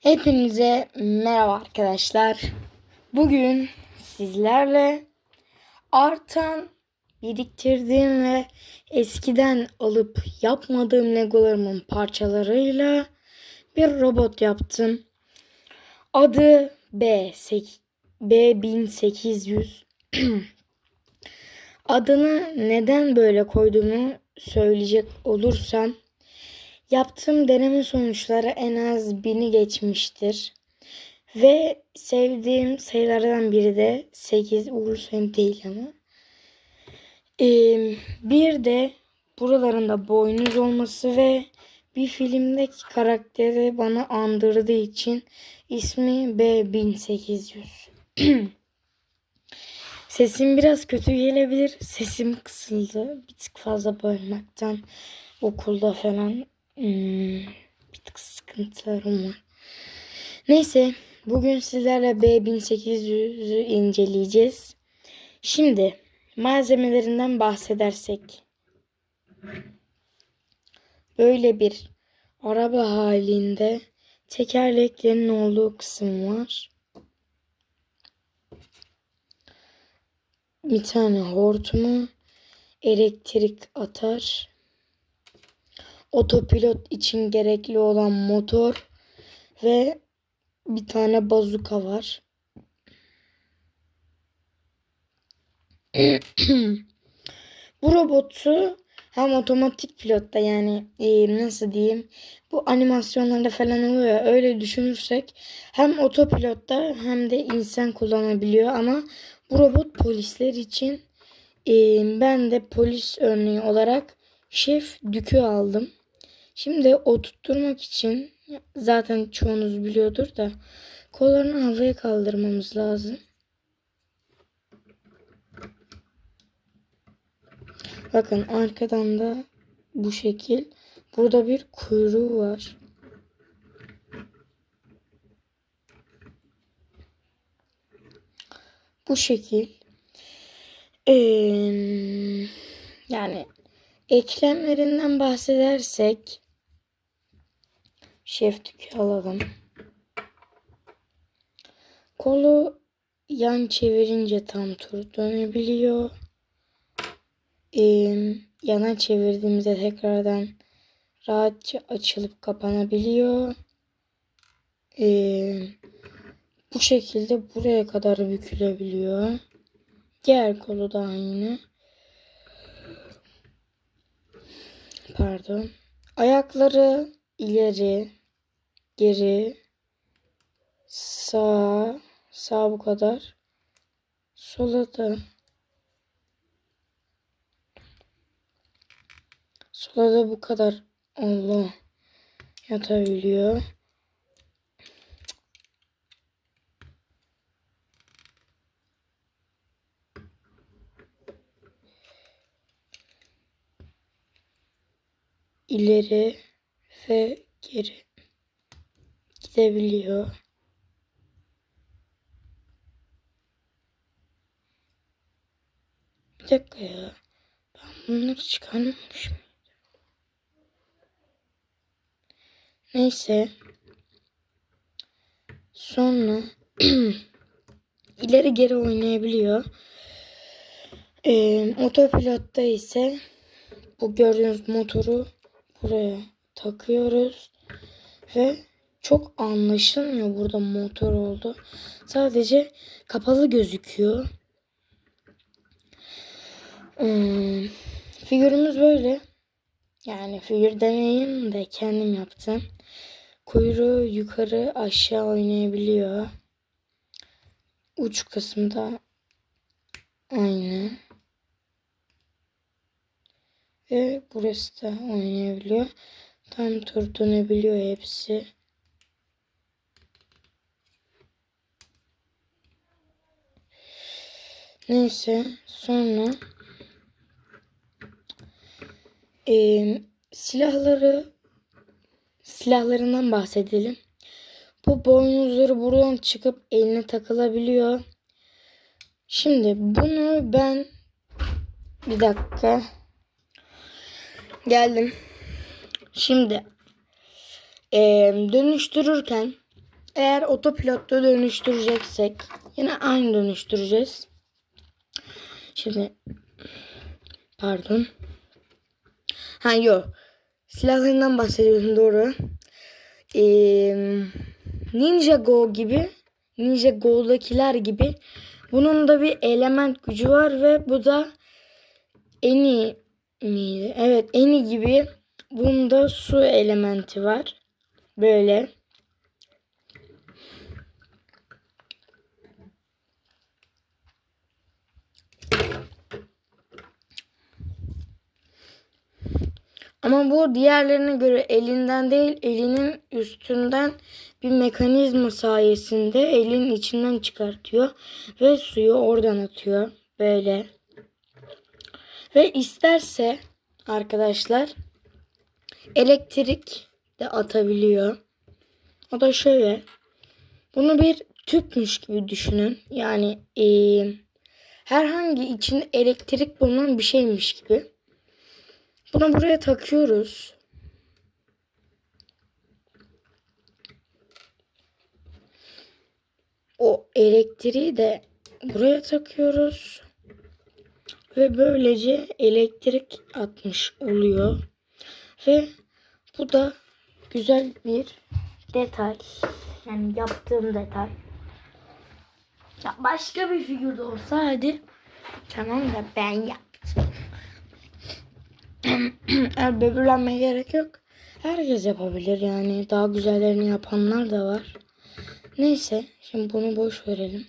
Hepinize merhaba arkadaşlar. Bugün sizlerle artan, biriktirdiğim ve eskiden alıp yapmadığım legolarımın parçalarıyla bir robot yaptım. Adı B B1800. Adını neden böyle koyduğumu söyleyecek olursam Yaptığım deneme sonuçları en az bini geçmiştir. Ve sevdiğim sayılardan biri de 8 uğurlu değil ama. Ee, bir de buralarında boynuz olması ve bir filmdeki karakteri bana andırdığı için ismi B1800. Sesim biraz kötü gelebilir. Sesim kısıldı. Bir tık fazla bağırmaktan okulda falan Hmm, bir tık sıkıntılarım var. Neyse bugün sizlerle B1800'ü inceleyeceğiz. Şimdi malzemelerinden bahsedersek. Böyle bir araba halinde tekerleklerin olduğu kısım var. Bir tane hortumu elektrik atar otopilot için gerekli olan motor ve bir tane bazuka var. Bu robotu hem otomatik pilotta yani e, nasıl diyeyim bu animasyonlarda falan oluyor öyle düşünürsek hem otopilotta hem de insan kullanabiliyor ama bu robot polisler için e, ben de polis örneği olarak şef dükü aldım. Şimdi oturtturmak için zaten çoğunuz biliyordur da kollarını havaya kaldırmamız lazım. Bakın arkadan da bu şekil. Burada bir kuyruğu var. Bu şekil. Ee, yani eklemlerinden bahsedersek şef tükü alalım. Kolu yan çevirince tam tur dönebiliyor. Ee, yana çevirdiğimizde tekrardan rahatça açılıp kapanabiliyor. Ee, bu şekilde buraya kadar bükülebiliyor. Diğer kolu da aynı. Pardon. Ayakları ileri, geri, sağ, sağ bu kadar. Sola da Sola da bu kadar Allah yatabiliyor. ileri ve geri gidebiliyor. Bir dakika ya. Ben bunları çıkarmamışım. Neyse. Sonra ileri geri oynayabiliyor. Ee, otopilotta ise bu gördüğünüz motoru buraya takıyoruz. Ve çok anlaşılmıyor burada motor oldu. Sadece kapalı gözüküyor. Hmm, figürümüz böyle. Yani figür demeyeyim de kendim yaptım. Kuyruğu yukarı aşağı oynayabiliyor. Uç kısımda aynı. Ve burası da oynayabiliyor. Tam tur dönebiliyor hepsi. Neyse sonra e, silahları silahlarından bahsedelim. Bu boynuzları buradan çıkıp eline takılabiliyor. Şimdi bunu ben bir dakika geldim. Şimdi e, dönüştürürken eğer otopilotta dönüştüreceksek yine aynı dönüştüreceğiz. Şimdi pardon. Ha yok. Silahlarından bahsediyorsun doğru. Ee, Ninja Go gibi Ninja Go'dakiler gibi bunun da bir element gücü var ve bu da Eni miydi? Evet Eni gibi bunda su elementi var. Böyle. Ama bu diğerlerine göre elinden değil elinin üstünden bir mekanizma sayesinde elin içinden çıkartıyor ve suyu oradan atıyor böyle. Ve isterse arkadaşlar elektrik de atabiliyor. O da şöyle. Bunu bir tüpmüş gibi düşünün. Yani eee, herhangi içinde elektrik bulunan bir şeymiş gibi. Bunu buraya takıyoruz. O elektriği de buraya takıyoruz. Ve böylece elektrik atmış oluyor. Ve bu da güzel bir detay. Yani yaptığım detay. Ya başka bir figür de olsa hadi. Tamam da ben yaptım. Böbürlenmeye gerek yok. Herkes yapabilir yani. Daha güzellerini yapanlar da var. Neyse. Şimdi bunu boş verelim.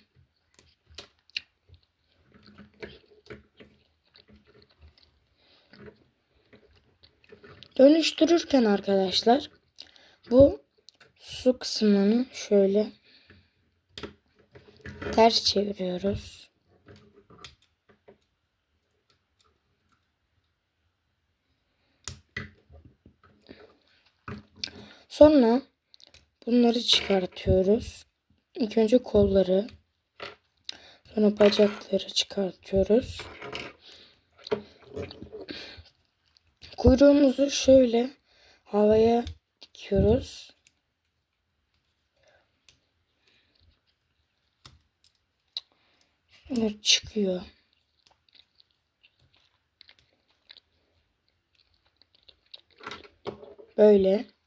Dönüştürürken arkadaşlar bu su kısmını şöyle ters çeviriyoruz. Sonra bunları çıkartıyoruz. İlk önce kolları, sonra bacakları çıkartıyoruz. Kuyruğumuzu şöyle havaya dikiyoruz. Şöyle çıkıyor. Böyle.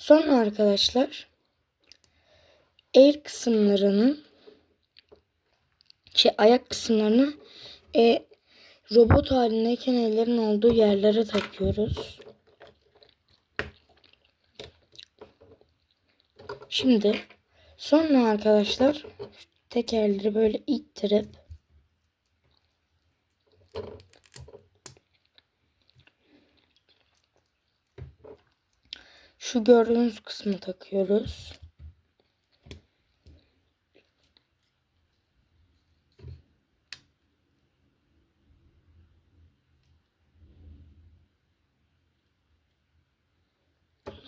Sonra arkadaşlar el kısımlarının şey ayak kısımlarını e, robot halindeyken ellerin olduğu yerlere takıyoruz. Şimdi sonra arkadaşlar tekerleri böyle ittirip şu gördüğünüz kısmı takıyoruz.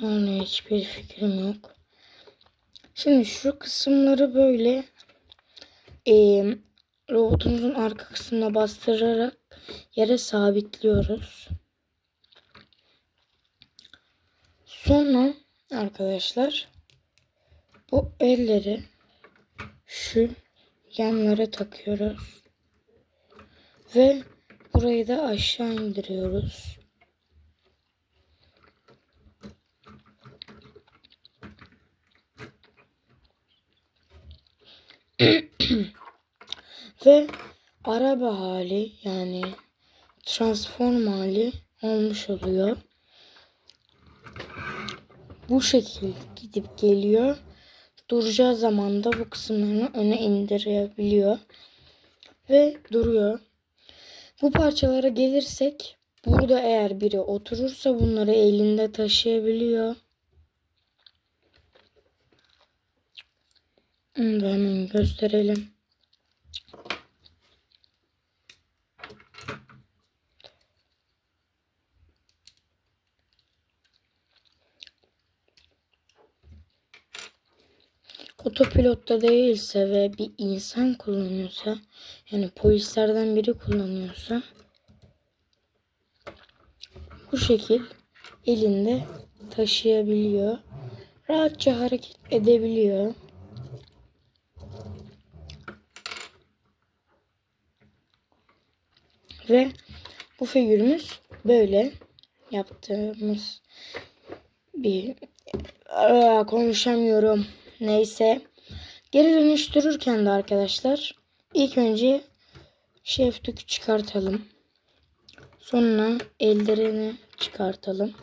Yani hiçbir fikrim yok. Şimdi şu kısımları böyle e, robotumuzun arka kısmına bastırarak yere sabitliyoruz. Sonra arkadaşlar bu elleri şu yanlara takıyoruz. Ve burayı da aşağı indiriyoruz. Ve araba hali yani transform hali olmuş oluyor. Bu şekilde gidip geliyor. Duracağı zaman da bu kısımlarını öne indirebiliyor. Ve duruyor. Bu parçalara gelirsek burada eğer biri oturursa bunları elinde taşıyabiliyor. Onu da hemen gösterelim. Otopilotta değilse ve bir insan kullanıyorsa yani polislerden biri kullanıyorsa bu şekil elinde taşıyabiliyor. Rahatça hareket edebiliyor. Ve bu figürümüz böyle yaptığımız bir konuşamıyorum. Neyse. Geri dönüştürürken de arkadaşlar ilk önce şeftük çıkartalım. Sonra ellerini çıkartalım.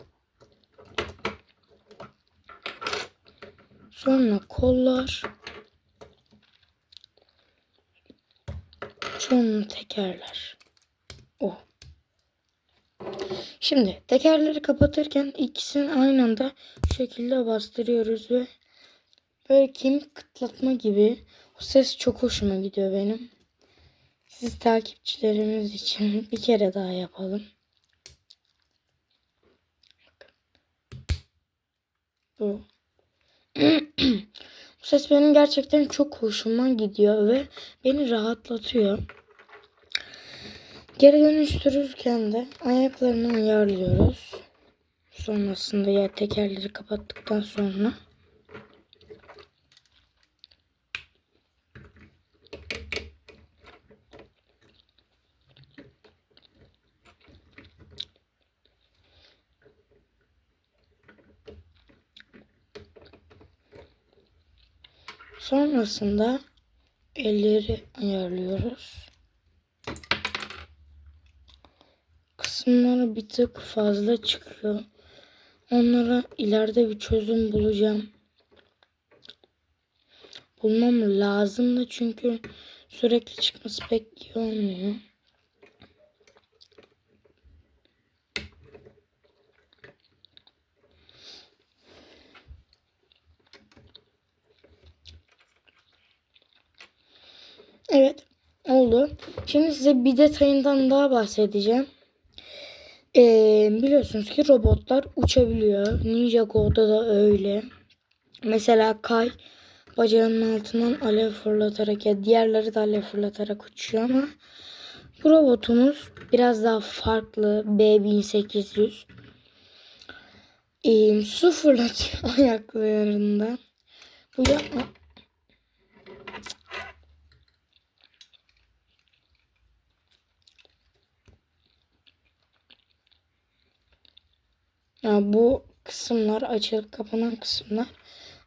Sonra kollar. Sonra tekerler. Oh. Şimdi tekerleri kapatırken ikisini aynı anda şekilde bastırıyoruz ve böyle kemik kıtlatma gibi o ses çok hoşuma gidiyor benim. Siz takipçilerimiz için bir kere daha yapalım. Bu. Bu ses benim gerçekten çok hoşuma gidiyor ve beni rahatlatıyor. Geri dönüştürürken de ayaklarını ayarlıyoruz. Sonrasında ya tekerleri kapattıktan sonra Sonrasında elleri ayarlıyoruz. Kısımları bir tık fazla çıkıyor. Onlara ileride bir çözüm bulacağım. Bulmam lazım da çünkü sürekli çıkması pek iyi olmuyor. Evet oldu. Şimdi size bir detayından daha bahsedeceğim. Ee, biliyorsunuz ki robotlar uçabiliyor. Ninjago'da da öyle. Mesela Kay bacağının altından alev fırlatarak ya diğerleri de alev fırlatarak uçuyor ama bu robotumuz biraz daha farklı. B1800. Ee, su fırlatıyor ayaklarından. Bu yapma. Ya bu kısımlar açılıp kapanan kısımlar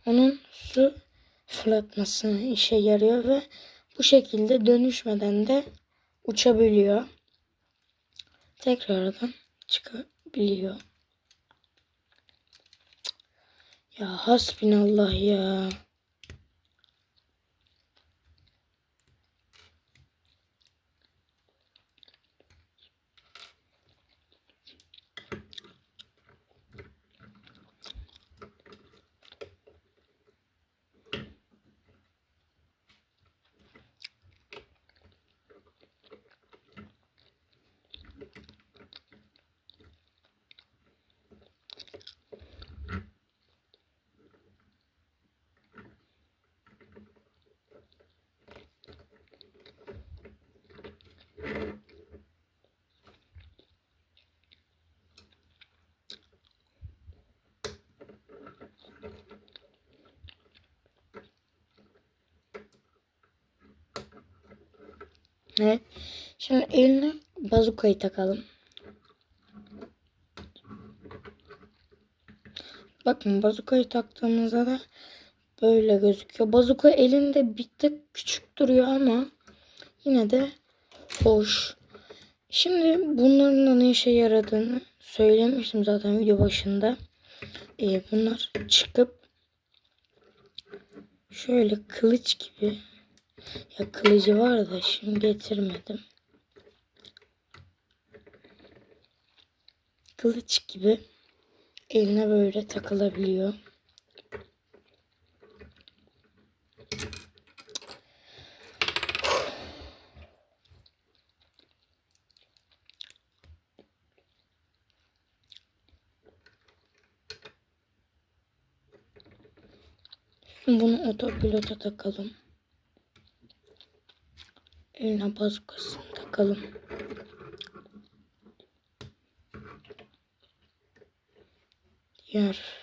onun su fırlatmasına işe yarıyor ve bu şekilde dönüşmeden de uçabiliyor. Tekrardan çıkabiliyor. Ya hasbinallah ya. Evet. Şimdi eline bazukayı takalım. Bakın bazukayı taktığımızda da böyle gözüküyor. Bazuka elinde bir tık küçük duruyor ama yine de hoş. Şimdi bunların da ne işe yaradığını söylemiştim zaten video başında. Ee, bunlar çıkıp şöyle kılıç gibi ya kılıcı var da şimdi getirmedim. Kılıç gibi eline böyle takılabiliyor. Bunu otopilota takalım. Eline bazukasını takalım. yer.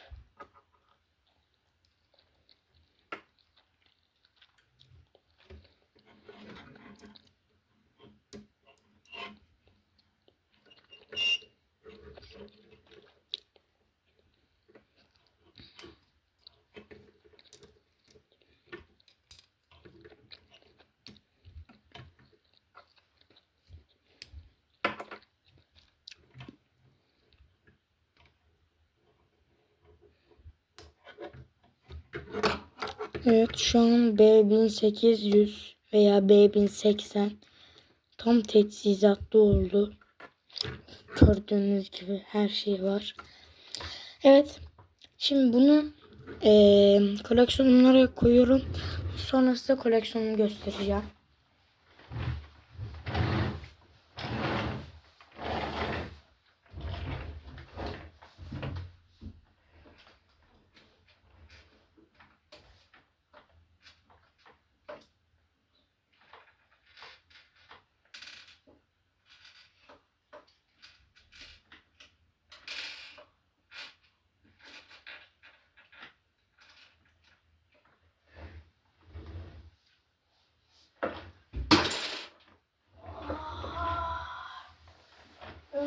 Evet şu an B1800 veya B1080 tam teçhizatlı oldu. Gördüğünüz gibi her şey var. Evet. Şimdi bunu eee koleksiyonlara koyuyorum. Sonra size koleksiyonumu göstereceğim.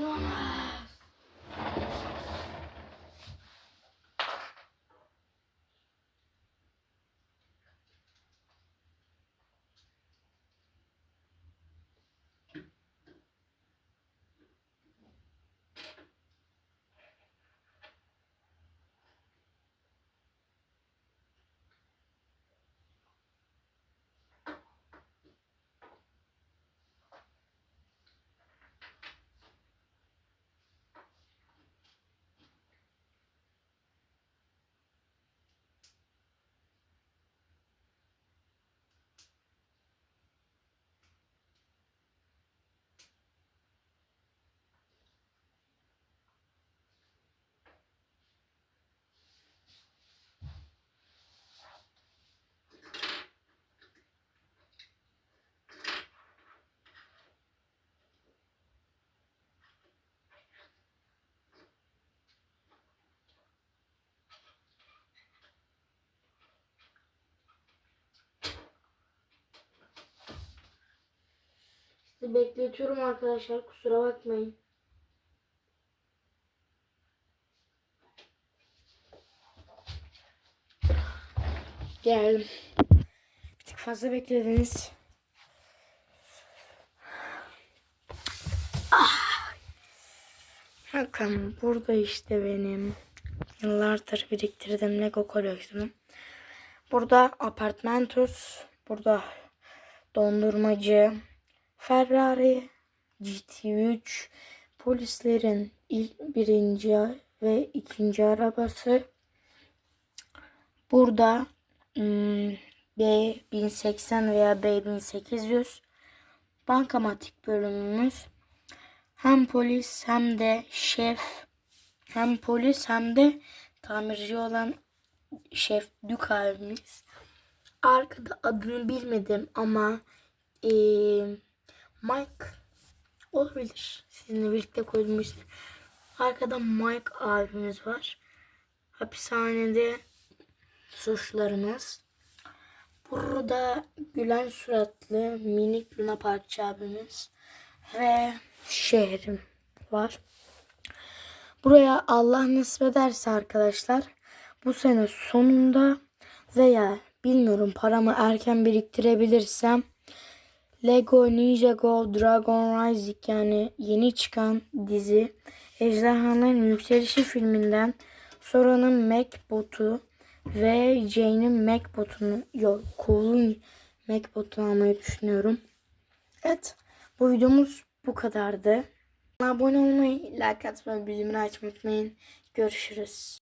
one. Sizi bekletiyorum arkadaşlar. Kusura bakmayın. Geldim. Bir tık fazla beklediniz. Ah. Bakın burada işte benim yıllardır biriktirdiğim Lego koleksiyonum. Burada apartmentos, burada dondurmacı, Ferrari, GT3, polislerin ilk birinci ve ikinci arabası. Burada hmm, B1080 veya B1800 bankamatik bölümümüz. Hem polis hem de şef hem polis hem de tamirci olan şef Dük abimiz. Arkada adını bilmedim ama eee Mike olabilir. Sizinle birlikte ismi. Arkada Mike abimiz var. Hapishanede suçlarımız. Burada gülen suratlı minik Luna Parkçı abimiz ve şehrim var. Buraya Allah nasip ederse arkadaşlar bu sene sonunda veya bilmiyorum paramı erken biriktirebilirsem Lego Ninjago Dragon Rising yani yeni çıkan dizi Ejderhaların Yükselişi filminden Sora'nın Macbot'u ve Jane'in Macbot'unu yok Cole'un Macbot'unu almayı düşünüyorum. Evet bu videomuz bu kadardı. Abone olmayı, like atmayı, bildirimleri açmayı unutmayın. Görüşürüz.